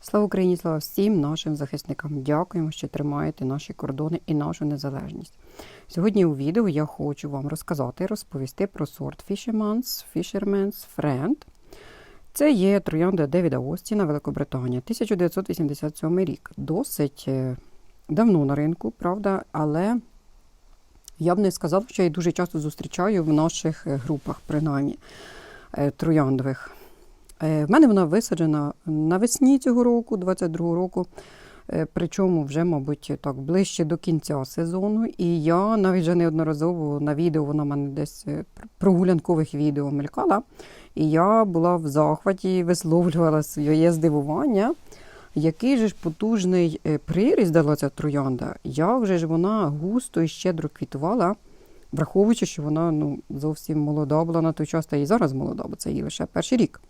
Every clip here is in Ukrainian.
Слава Україні, слава всім нашим захисникам. Дякуємо, що тримаєте наші кордони і нашу незалежність. Сьогодні у відео я хочу вам розказати, розповісти про сорт Fisherman's Fisherman's Friend. Це є троянда Девіда Остіна, Великобританія, 1987 рік. Досить е, давно на ринку, правда, але я б не сказала, що я дуже часто зустрічаю в наших е, групах, принаймні е, трояндових. Е, В мене вона висаджена навесні цього року, 22-го року. Е, Причому вже, мабуть, так ближче до кінця сезону. І я навіть вже неодноразово на відео, вона мене десь е, прогулянкових відео мелькала. І я була в захваті, висловлювала своє здивування. Який же ж потужний приріст дала ця троянда, як же ж вона густо і щедро квітувала, враховуючи, що вона ну, зовсім молода була на той час, та і зараз молода, бо це їй лише перший рік.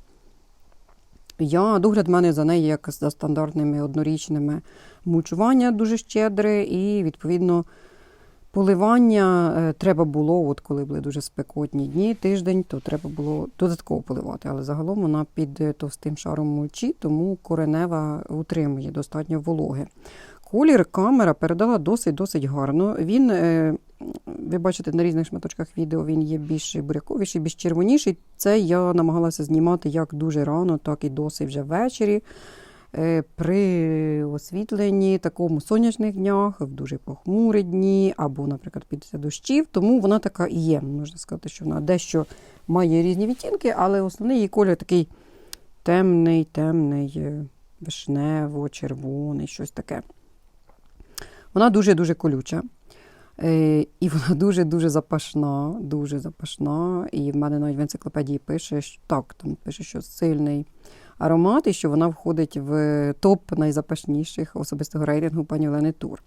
Я догляд мене за нею як за стандартними однорічними мульчування дуже щедре, і, відповідно, поливання е, треба було, от коли були дуже спекотні дні, тиждень, то треба було додатково поливати. Але загалом вона під е, товстим шаром мульчі, тому коренева утримує достатньо вологи. Колір камера передала досить-досить гарно. Він, е, ви бачите, на різних шматочках відео він є більш буряковіший, більш червоніший. Це я намагалася знімати як дуже рано, так і досить вже ввечері. Е, При освітленні, такому сонячних днях, в дуже похмурі дні, або, наприклад, після дощів. Тому вона така і є. Можна сказати, що вона дещо має різні відтінки, але основний її колір такий темний, темний, е, вишнево-червоний, щось таке. Вона дуже-дуже колюча. Е, І вона дуже-дуже запашна, дуже запашна. І в мене навіть в енциклопедії пише, що так, там пише, що сильний аромат, і що вона входить в топ найзапашніших особистого рейтингу пані Олени Тур.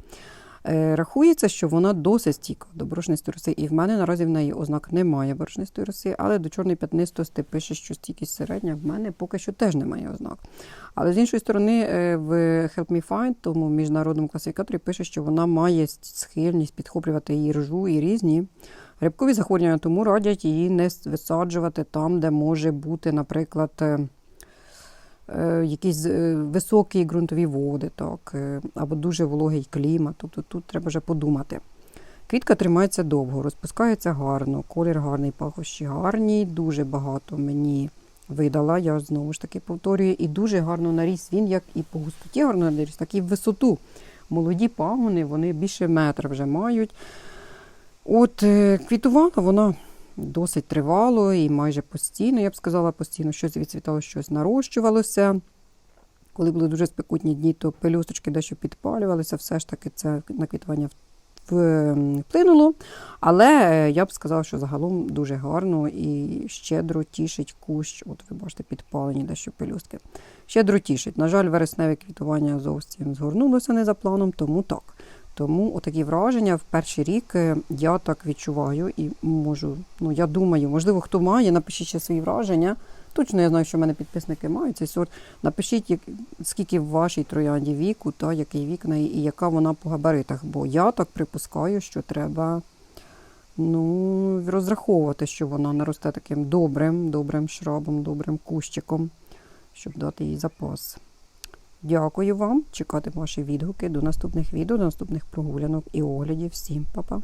Е, Рахується, що вона досить стійка до борошнистої роси, і в мене наразі в неї ознак немає борошнистої роси, але до чорної п'ятнистості пише, що стійкість середня в мене поки що теж немає ознак. Але з іншої сторони, е, в Help Me Find, тому міжнародному класифікаторі, пише, що вона має схильність підхоплювати і ржу, і різні грибкові захворювання, тому радять її не висаджувати там, де може бути, наприклад, е, якісь е, високі ґрунтові води, так, е, або дуже вологий клімат. Тобто тут треба вже подумати. Квітка тримається довго, розпускається гарно, колір гарний, пахощі гарні, дуже багато мені видала, я знову ж таки повторюю, і дуже гарно наріс він, як і по густоті гарно наріс, так і в висоту. Молоді пагони, вони більше метра вже мають. От е, квітувала вона досить тривало і майже постійно, я б сказала, постійно щось відцвітало, щось нарощувалося. Коли були дуже спекутні дні, то пелюсточки дещо підпалювалися, все ж таки це наквітування в- вплинуло. Але е, я б сказала, що загалом дуже гарно і щедро тішить кущ. От ви бачите, підпалені дещо пелюстки. Щедро тішить. На жаль, вересневе квітування зовсім згорнулося не за планом, тому так. Тому отакі враження в перший рік я так відчуваю і можу, ну я думаю, можливо, хто має, напишіть ще свої враження. Точно я знаю, що в мене підписники мають цей сорт. Напишіть, як, скільки в вашій троянді віку, та який вік неї і яка вона по габаритах. Бо я так припускаю, що треба ну, розраховувати, що вона наросте таким добрим, добрим шрабом, добрим кущиком, щоб дати їй запас. Дякую вам. Чекати ваші відгуки до наступних відео, до наступних прогулянок і оглядів. Всім па-па!